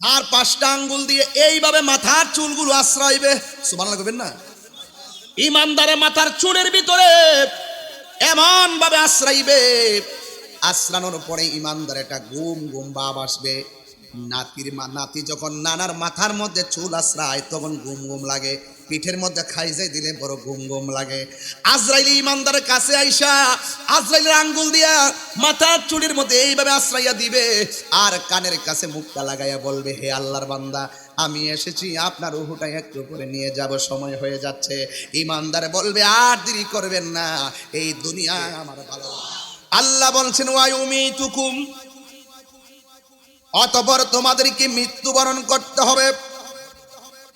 আর পাঁচটা আঙ্গুল দিয়ে এইভাবে মাথার চুলগুলো আশ্রয়বে। সুমান লাগবেন না? ইমানদারে মাথার চুলের ভিতরে এমন ভাবে আশ্রাইবে আশ্রানোর পরে ইমানদার একটা গুম গুম ভাব আসবে। নাতির মা নাতি যখন নানার মাথার মধ্যে চুল আশ্রায়, তখন গুম গুম লাগে। পিঠের মধ্যে খাই খাইজাই দিলে বড় গুম গুম লাগে। আজরাইল ইমানদারের কাছে আইসা, আজরাইলের আঙ্গুল দিয়া মাথার চুলের মধ্যে এইভাবে আশ্রাইয়া দিবে, আর কানের কাছে মুখটা লাগাইয়া বলবে, হে আল্লাহর বান্দা, আমি এসেছি, আপনার উহুটা একটু করে নিয়ে যাব, সময় হয়ে যাচ্ছে। ইমানদার বলবে, আর দেরি করবেন না, এই দুনিয়া আমার ভালো আল্লাহ বলছেন ওয়ায়ুমি তুকুম অতপর তোমাদেরকে মৃত্যুবরণ করতে হবে।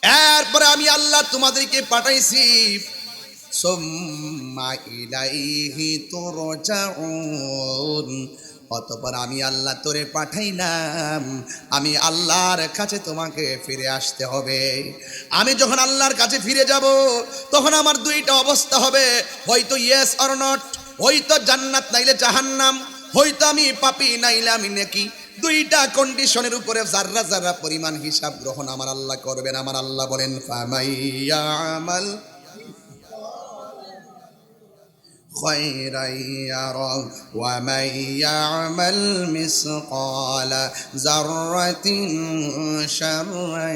এরপরে আমি আল্লাহ তোমাদেরকে পাঠাইছি। অতপর আমি আল্লাহ তোরে পাঠাইলাম। আমি আল্লাহর কাছে তোমাকে ফিরে আসতে হবে। আমি যখন আল্লাহর কাছে ফিরে যাব, তখন আমার দুইটা অবস্থা হবে। হয়তো ইয়েস অর নট হয়তো জান্নাত নাইলে জাহান্নাম, হয়তো আমি পাপি নাইলে আমি নাকি। দুইটা কন্ডিশনের উপরে যারা যারা পরিমাণ হিসাব গ্রহণ আমার আল্লাহ করবেন, আমার আল্লাহ বলেন, ফামাইয়া আমাল خيرا يره ومن يعمل مثقال ذرة شرا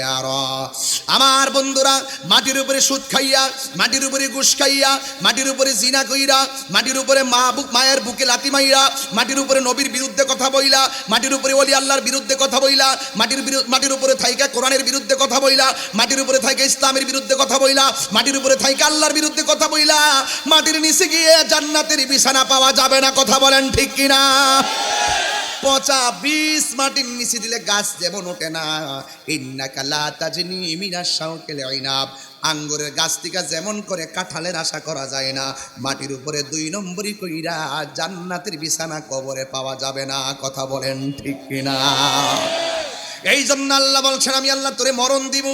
يره আমার বন্ধুরা মাটির উপরে সুদ খাইয়া মাটির উপরে ঘুষ খাইয়া মাটির উপরে জিনা কইরা মাটির উপরে মা বুক মায়ের বুকে লাতি মাইরা মাটির উপরে নবীর বিরুদ্ধে কথা বইলা মাটির উপরে ওলি আল্লাহর বিরুদ্ধে কথা বইলা মাটির বিরু- মাটির উপরে থাইকা কোরআনের বিরুদ্ধে কথা বইলা মাটির উপরে থাইকা ইসলামের বিরুদ্ধে কথা বইলা মাটির উপরে থাইকা আল্লাহর বিরুদ্ধে কথা বইলা মাটির নিচে গিয়ে জান্নাতের বিছানা পাওয়া যাবে না, কথা বলেন ঠিক কিনা? পচা বিষ মাটির নিচে দিলে গাছ যেমন ওঠে না। ইন্নাকা লা তাজনি মিনাশ শাওকিল ইনাব। আঙ্গুরের গাছ থেকে যেমন করে কাঁঠালের আশা করা যায় না, মাটির উপরে দুই নম্বরই কইরা জান্নাতের বিছানা কবরে পাওয়া যাবে না, কথা বলেন ঠিক কিনা? এই জন্য আল্লাহ বলছেন, আমি আল্লাহ তোরে মরণ দিব।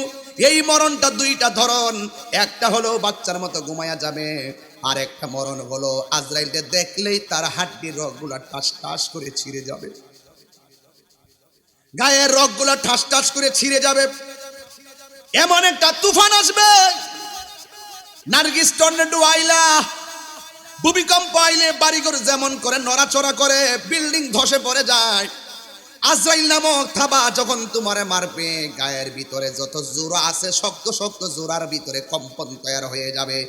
এই মরণটা দুইটা ধরন। একটা হলো বাচ্চার মতো ঘুমায়া যাবে আর একটা মরণ হলো, আজরাইলকে দেখলেই তার হাড্ডির রগগুলা ঠাস ঠাস করে ছিঁড়ে যাবে। গায়ের রগগুলা ঠাস ঠাস করে ছিঁড়ে যাবে। এমন একটা তুফান আসবে। নার্গিস টর্নেডো আইলা, ভূমিকম্প আইলে বাড়িঘর যেমন করে, নড়াচড়া করে, বিল্ডিং ধসে পড়ে যায়। আজরাইল নামক থাবা যখন তোমারে মারবে, গায়ের ভিতরে যত জোড়া আছে, শক্ত শক্ত জোড়ার ভিতরে কম্পন তৈরি হয়ে যাবে।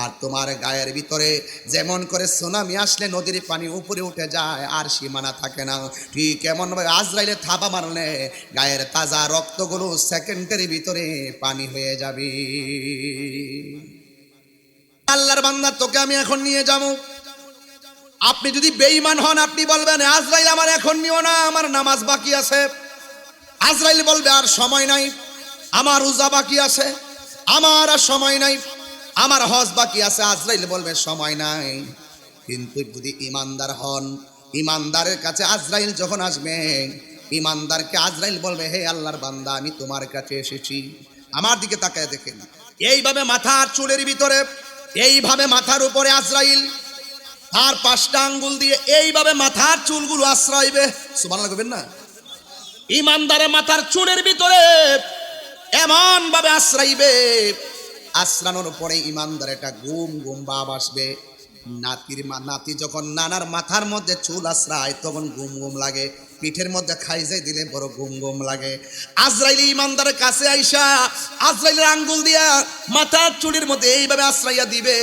আর তোমার গায়ের ভিতরে যেমন করে সুনামি আসলে নদীর পানি উপরে উঠে যায়, আর সীমানা থাকে না। ঠিক এমনভাবে আজরাইলে থাবা মারলে গায়ের তাজা রক্তগুলো সেকেন্ডের ভিতরে পানি হয়ে যাবে। আল্লাহর বান্দা, তোকে আমি এখন নিয়ে যাব। আপনি যদি বেঈমান হন, আপনি বলবেন, আজরাইল আমার এখন নিও না, আমার নামাজ বাকি আছে। আজরাইল বলবে, আর সময় নাই, আমার রোজা বাকি আছে, আমার আর সময় নাই, আমার হজ বাকি আছে। আজরাইল বলবে, সময় নাই। কিন্তু যদি ইমানদার হন ইমানদারের কাছে আজরাইল যখন আসবে ইমানদারকে আজরাইল বলবে, হে আল্লাহর বান্দা, আমি তোমার কাছে এসেছি, আমার দিকে তাকায় দেখেন। এইভাবে মাথার চুলের ভিতরে, এইভাবে মাথার উপরে আজরাইল আর পাঁচটা আঙ্গুল দিয়ে এইভাবে মাথার চুলগুলো আশ্রয়বে। সুমান লাগবেন না? ইমানদারে মাথার চুলের ভিতরে এমন ভাবে আশ্রাইবে আশ্রানোর পরে ইমানদার একটা গুম গুম ভাব আসবে। নাতির নাতি যখন নানার মাথার মধ্যে চুল আশ্রায়, তখন গুম গুম লাগে। পিঠের মধ্যে খাই যাই দিলে বড় গুম গুম লাগে। আজরাইল ইমানদারের কাছে আইসা, আজরাইলের আঙ্গুল দিয়া মাথার চুড়ির মধ্যে এইভাবে আশ্রাইয়া দিবে,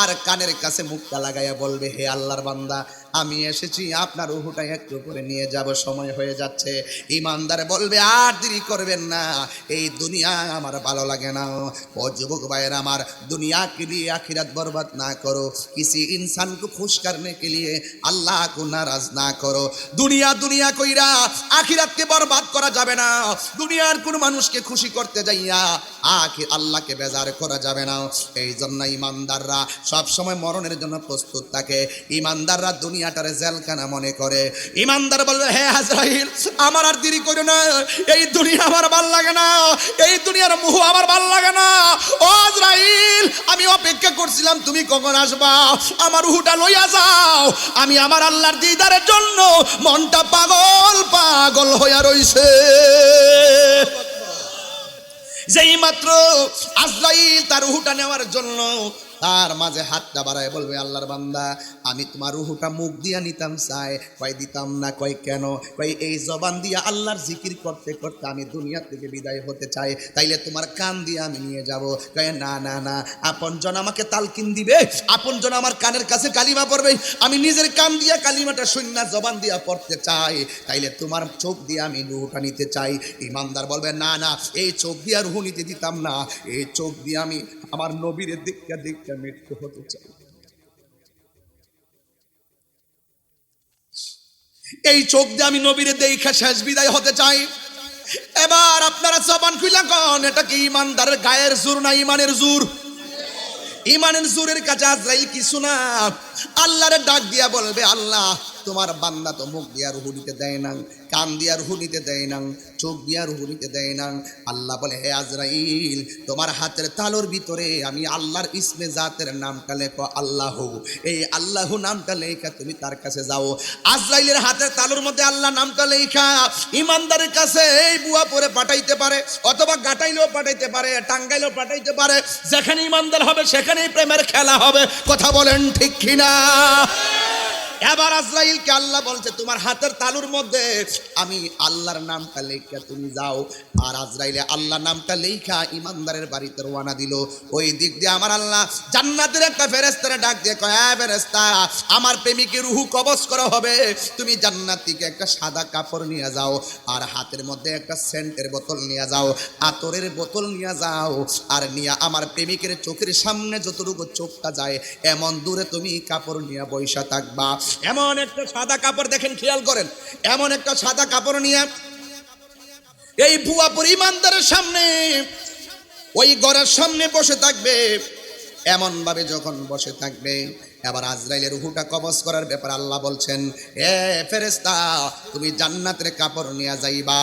আর কানের কাছে মুখটা লাগাইয়া বলবে, হে আল্লাহর বান্দা, আমি এসেছি, আপনার উহুটা একটু করে নিয়ে যাব, সময় হয়ে যাচ্ছে। ইমানদার বলবে, আর দেরি করবেন না, এই দুনিয়া আমার ভালো লাগে না। ও যুবক ভাইয়ের আমার দুনিয়া কে লিয়ে আখিরাত বরবাদ না করো। কিসি ইনসানকে খুশ করনে কে লিয়ে আল্লাহ কো নারাজ না করো। দুনিয়া দুনিয়া কইরা আখিরাতকে বরবাদ করা যাবে না। দুনিয়ার কোন মানুষকে খুশি করতে যাইয়া আখির আল্লাহকে বেজার করা যাবে না। এই জন্য ইমানদাররা সব সময় মরণের জন্য প্রস্তুত থাকে। ইমানদাররা দুনিয়া দুনিয়াটারে জেলখানা মনে করে। ইমানদার বলবে, হে আজরাইল আমার আর দেরি করো না। এই দুনিয়া আমার ভালো লাগে না। এই দুনিয়ার মুহ আমার ভালো লাগে না। ও আজরাইল আমি অপেক্ষা করছিলাম, তুমি কখন আসবা? আমার রুহুটা লইয়া যাও। আমি আমার আল্লাহর দিদারের জন্য মনটা পাগল পাগল পাগল হইয়া রইছে। যেই মাত্র আজরাইল তার উহুটা নেওয়ার জন্য তার মাঝে হাতটা বাড়ায় বলবে, আল্লাহর বান্দা, আমি তোমার রুহুটা মুখ দিয়া নিতাম, চাই। কয়, দিতাম না, কয়, কেন? কয়, এই জবান দিয়া আল্লাহর জিকির করতে করতে আমি দুনিয়া থেকে বিদায় হতে চাই। তাইলে তোমার কান দিয়ে আমি নিয়ে যাব। কয়, না না না, আপন আপনজন আমাকে তালকিন দিবে আপনজন আমার কানের কাছে কালিমা পড়বে। আমি নিজের কান দিয়া কালিমাটা শূন্য জবান দিয়া পড়তে চাই। তাইলে তোমার চোখ দিয়ে আমি রুহুটা নিতে চাই। ইমানদার বলবে, না না, এই চোখ দিয়ে রুহু নিতে দিতাম না। এই চোখ দিয়ে আমি আমার নবীর দিকটা দিকটা মৃত্যু হতে চাই এই চোখ দিয়ে আমি নবীর দেখা শেষ বিদায় হতে চাই। এবার আপনারা জবান খুইলা কন, এটা কি ইমানদারের গায়ের জোর না ইমানের জোর? ইমানের জোরের কাছে আজরাইল কিছু না। আল্লাহরে ডাক দিয়া বলবে, আল্লাহ তোমার বান্দা তো মুখ দিয়া রুহু নিতে দেয় না, কান দিয়া রুহু নিতে দেয় না, চোখ দিয়া রুহু নিতে দেয় না। আল্লাহ বলে, হে আজরাইল, তোমার হাতের তালোর ভিতরে আমি আল্লাহর ইসমে জাতের নামটা লেখো আল্লাহ। এই আল্লাহ নামটা লেখা তুমি তার কাছে যাও। আজরাইলের হাতের তালোর মধ্যে আল্লাহ নামটা লেখা। ইমানদারের কাছে এই বুয়া পরে পাঠাইতে পারে, অথবা গাটাইলেও পাঠাইতে পারে, টাঙ্গাইলেও পাঠাইতে পারে। যেখানে ইমানদার হবে, সেখানেই প্রেমের খেলা হবে। কথা বলেন ঠিক কিনা? এবার আজরাইলকে আল্লাহ বলছে, তোমার হাতের তালুর মধ্যে আমি আল্লাহর নামটা লেখা তুমি যাও। আর আজরাইলে আল্লাহ নামটা লেখা ইমানদারের বাড়িতে রওনা দিল। ওই দিক দিয়ে আমার আল্লাহ জান্নাতের একটা ফেরেস্তারে ডাক দিয়ে কয় হ্যাঁ ফেরেস্তা আমার প্রেমিকের রুহু কবজ করা হবে। তুমি জান্নাত থেকে একটা সাদা কাপড় নিয়ে যাও আর হাতের মধ্যে একটা সেন্টের বোতল নিয়ে যাও, আতরের বোতল নিয়ে যাও আর নিয়ে আমার প্রেমিকের চোখের সামনে যতটুকু চোখটা যায়, এমন দূরে তুমি কাপড় নিয়ে বৈশা থাকবা। এমন একটা সাদা কাপড় দেখেন, খেয়াল করেন, এমন একটা সাদা কাপড় নিয়ে এই ভুয়া পরিমানদারের সামনে, ওই ঘরের সামনে বসে থাকবে। এমন ভাবে যখন বসে থাকবে, এবার আজরাইলের রুহুটা কবজ করার ব্যাপার আল্লাহ বলছেন, এ ফেরেস্তা তুমি জান্নাতের কাপড় নিয়ে যাইবা।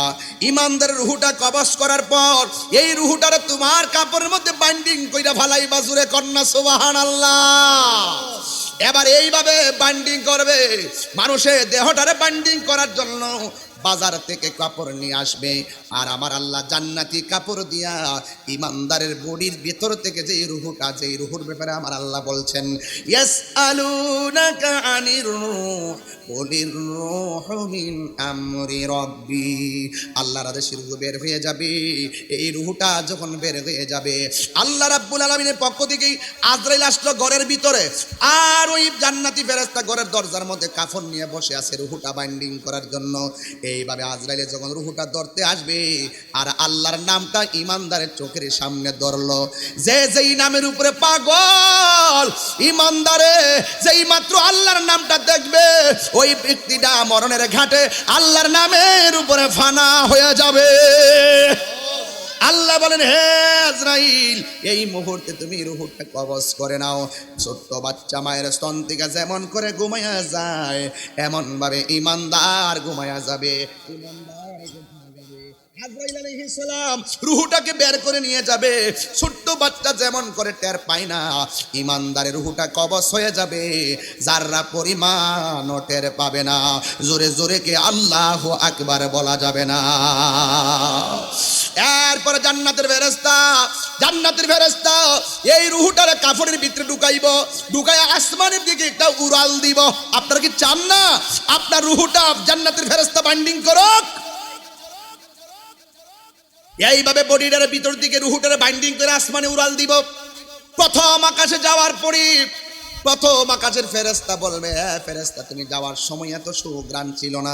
ইমানদারের রুহুটা কবজ করার পর, এই রুহুটারে তোমার কাপড়ের মধ্যে বাইন্ডিং কইরা ফালাইবা জুরে কন্যা সুবাহান আল্লাহ এবার এইভাবে বান্ডিং করবে। মানুষের দেহটারে বান্ডিং করার জন্য বাজার থেকে কাপড় নিয়ে আসবে। আর আমার আল্লাহ জান্নাতি কাপড় দিয়া ইমানদারের বডির ভিতর থেকে যে রুহুটা যে রুহুর ব্যাপারে আমার আল্লাহ বলছেন ইয়াস আলুনাকা রূহ বের হয়ে যাবে। এই রুহুটা যখন বের হয়ে যাবে, আল্লাহ রাব্বুল পক্ষ থেকেই আজরাইল আসলো ঘরের ভিতরে। আর ওই জান্নাতি ফেরেশতা ঘরের দরজার মধ্যে কাফন নিয়ে বসে আছে রুহুটা বাইন্ডিং করার জন্য। এইভাবে আজরাইলে যখন রুহুটা ধরতে আসবে, আর আল্লাহর নামটা ইমানদারের চোখের সামনে ধরলো। যে যেই নামের উপরে পাগল, ইমানদারে যেই মাত্র আল্লাহর নামটা দেখবে ওই ব্যক্তিটা মরণের ঘাটে আল্লাহর নামের উপরে ফানা হয়ে যাবে। আল্লাহ বলেন, হে আজরাইল, এই মুহূর্তে তুমি রুহুটা কবজ করে নাও। ছোট্ট বাচ্চা মায়ের স্তন থেকে যেমন করে ঘুমাইয়া যায় এমন ভাবে ইমানদার ঘুমাইয়া যাবে। ইমানদার ঘুমাইয়া যাবে। আজরাইল আলাইহিস সালাম রুহুটাকে বের করে নিয়ে যাবে। ছোট্ট বাচ্চা যেমন করে টের পায় না, ইমানদারের রুহুটা কবজ হয়ে যাবে। যাররা পরিমাণ টের পাবে না, জোরে জোরে কে আল্লাহ আকবার বলা যাবে না। এরপরে জান্নাতের ফেরেস্তা জান্নাতের ফেরেস্তা এই রুহুটারে কাপড়ের ভিতরে ঢুকাইব ঢুকাই আসমানের দিকে একটা উড়াল দিব। আপনারা কি চান না? আপনার রুহুটা জান্নাতের ফেরেস্তা বাইন্ডিং করুক। এইভাবে বডিটার ভিতর দিকে, রুহুটারে বাইন্ডিং করে আসমানে উড়াল দিব। প্রথম আকাশে যাওয়ার পরে প্রথম আকাশের ফেরেস্তা বলবে হ্যাঁ ফেরেস্তা তুমি যাওয়ার সময় এত সুগ্রাম ছিল না।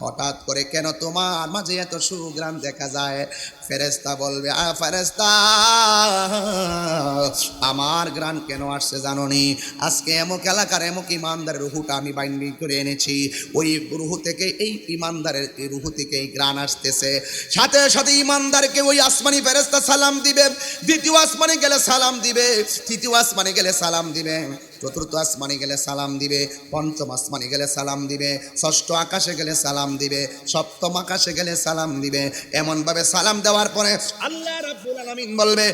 হঠাৎ করে কেন তোমার মাঝে এত সুগ্রাম দেখা যায়? ফেরেস্তা বলবে, আ ফেরেস্তা আমার গ্রান কেন আসছে জানো নি আজকে এমক এলাকার এমক ইমানদার রুহুটা আমি বাইন্ডিং করে এনেছি। ওই রুহু থেকে, এই ইমানদারের রুহু থেকে এই গ্রান আসতেছে। সাথে সাথে ইমানদারকে ওই আসমানি ফেরেস্তা সালাম দিবে। দ্বিতীয় আসমানে গেলে সালাম দিবে। তৃতীয় আসমানে গেলে সালাম দিবে। চতুর্থ আসমানে গেলে সালাম দিবে, পঞ্চম আসমানে গেলে সালাম দিবে, ষষ্ঠ আকাশে গেলে সালাম দিবে, সপ্তম আকাশে গেলে সালাম দিবে। এমনভাবে সালাম দেওয়ার পরে আল্লাহ রাব্বুল আলামিন বলবে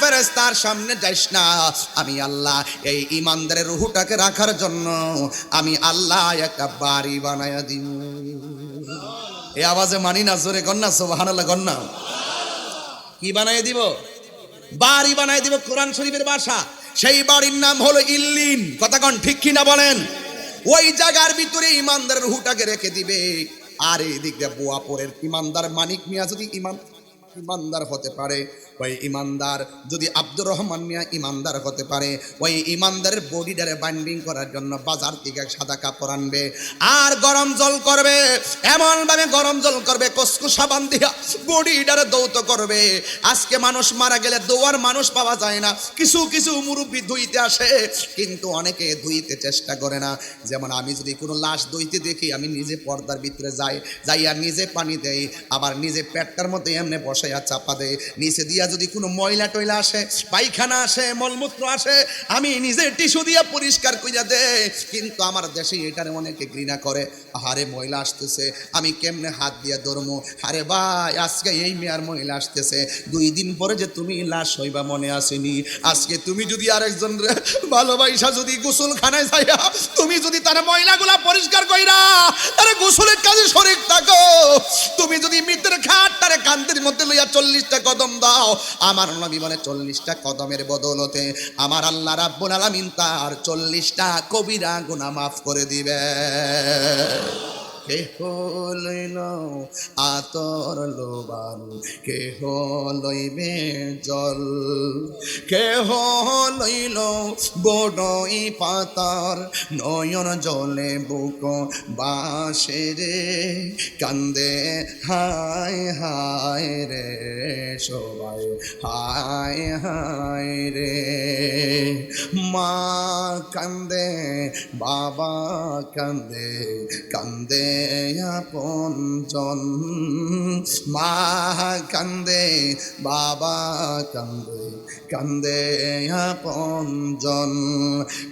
ফেরেশতার সামনে যাইস না। আমি আল্লাহ এই ইমানদারের রুহুটাকে রাখার জন্য আমি আল্লাহ একটা বাড়ি বানায়া দিব এই আওয়াজে মানি না, জোরে কন্যা সুবহানাল্লাহ কন্যা কি বানাই দিব? বাড়ি বানাই দিব কোরআন শরীফের ভাষা। সেই বাড়ির নাম হলো ইল্লিন। কথা কন, ঠিক কিনা বলেন? ওই জায়গার ভিতরে ইমানদার রুহুটাকে রেখে দিবে। আর এই দিক দিয়ে বোয়াপুরের ইমানদার মানিক মিয়া যদি ইমান ইমানদার হতে পারে ওই ইমানদার, যদি আব্দুর রহমান মিয়া ইমানদার হতে পারে, ওই ইমানদারের বডিটারে বাইন্ডিং করার জন্য বাজার থেকে সাদা কাপড় আনবে। আর গরম জল করবে এমন ভাবে গরম জল করবে কসকু সাবান দিয়া বডিটারে দৌত করবে। আজকে মানুষ মারা গেলে দোয়ার মানুষ পাওয়া যায় না, কিছু কিছু মুরব্বী ধুইতে আসে, কিন্তু অনেকে ধুইতে চেষ্টা করে না। যেমন আমি যদি কোনো লাশ ধুইতে দেখি, আমি নিজে পর্দার ভিতরে যাই, যাইয়া নিজে পানি দেই, আবার নিজে পেটটার মধ্যে এমনি বসাইয়া চাপা দেয় নিচে দিয়া যদি কোনো ময়লা টয়লা আসে, পায়খানা আসে, মলমূত্র আসে, আমি নিজে টিস্যু দিয়া পরিষ্কার কইরা দে কিন্তু আমার দেশে এটারে অনেকে ঘৃণা করে। আহারে ময়লা আসতেছে, আমি কেমনে হাত দিয়া ধরমো? আরে ভাই, আজকে এই মেয়ার মহিলা আসতেছে। দুই দিন পরে যে তুমি লাশ হইবা মনে আসেনি। আজকে তুমি যদি আরেকজন ভালোবাসা যদি গোসল খানায় যাইয়া, তুমি যদি তার ময়লাগুলা পরিষ্কার কইরা, তারে গোসলের কাজে শরীর থাকো। তুমি যদি মৃতের খাট তারে কান্দের মধ্যে লইয়া চল্লিশটা কদম দাও। আমার নবী বলে, চল্লিশটা কদমের বদলতে আমার আল্লাহ রাব্বুল আলামিন তার চল্লিশটা কবিরা গুনাহ মাফ করে দিবে কেহ লইল আতর লোবান। কেহ লইবে জল, কেহ লইল বড়ই পাতার। নয়ন জলে বুক বাসে রে, কান্দে হায় হায় রে, সবাই হায় হায় রে। মা কান্দে, বাবা কান্দে কান্দে আপন জন। মা কান্দে, বাবা কান্দে কান্দে আপন জন।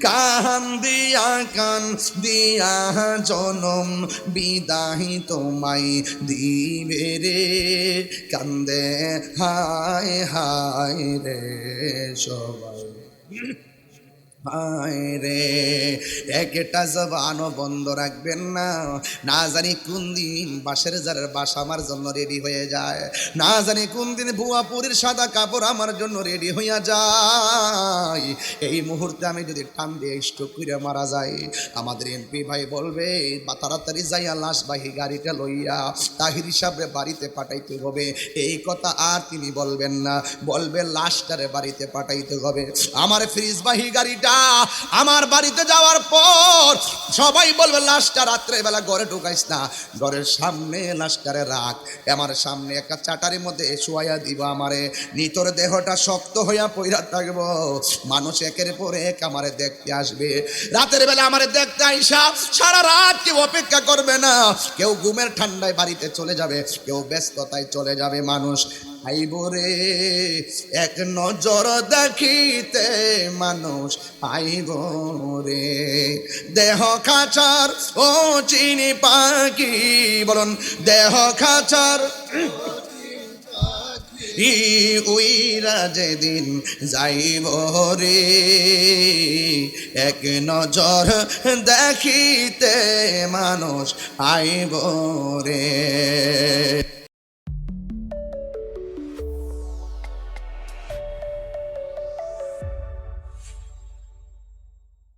কান দিয়া কান দিয়া জনম বিদাহি তোমায় দিবে রে। কান্দে, হায় হায় রে সবাই। রে, একটা জবানও বন্ধ রাখবেন না। না জানি কোন দিন বাসের জারের বাস আমার জন্য রেডি হয়ে যায়। না জানি কোন দিন ভুয়াপুরের সাদা কাপড় আমার জন্য রেডি হইয়া যায়। এই মুহূর্তে আমি যদি টান দিয়ে স্ট্রোক করে মারা যাই, আমাদের এমপি ভাই বলবে, বা তাড়াতাড়ি যাইয়া লাশ বাহি গাড়িটা লইয়া তাহির হিসাবে বাড়িতে পাঠাইতে হবে। এই কথা আর তিনি বলবেন না, বলবে, লাশটারে বাড়িতে পাঠাইতে হবে। আমার ফ্রিজ বাহি গাড়িটা আমার বাড়িতে যাওয়ার পর সবাই বলবে, লাশটা রাত্রে বেলা ঘরে ঢুকাইস না, ঘরের সামনে লাশটারে রাখ। আমার সামনে একটা চাটারির মধ্যে শুয়াইয়া দিব আমারে, নিতর দেহটা শক্ত হইয়া পইরা থাকব। মানুষ একের পর এক আমারে দেখতে আসবে। রাতের বেলা আমারে দেখতে আইসা সারা রাত কেউ অপেক্ষা করবে না। কেউ ঘুমের ঠান্ডায় বাড়িতে চলে যাবে, কেউ ব্যস্ততায় চলে যাবে মানুষ। আইব রে, এক নজর দেখিতে মানুষ আইব রে। দেহ খাচার, ও চিনি পাখি, বলুন, দেহ খাচার ই উইরা যেদিন যাইব রে এক নজর দেখিতে মানুষ আইব রে।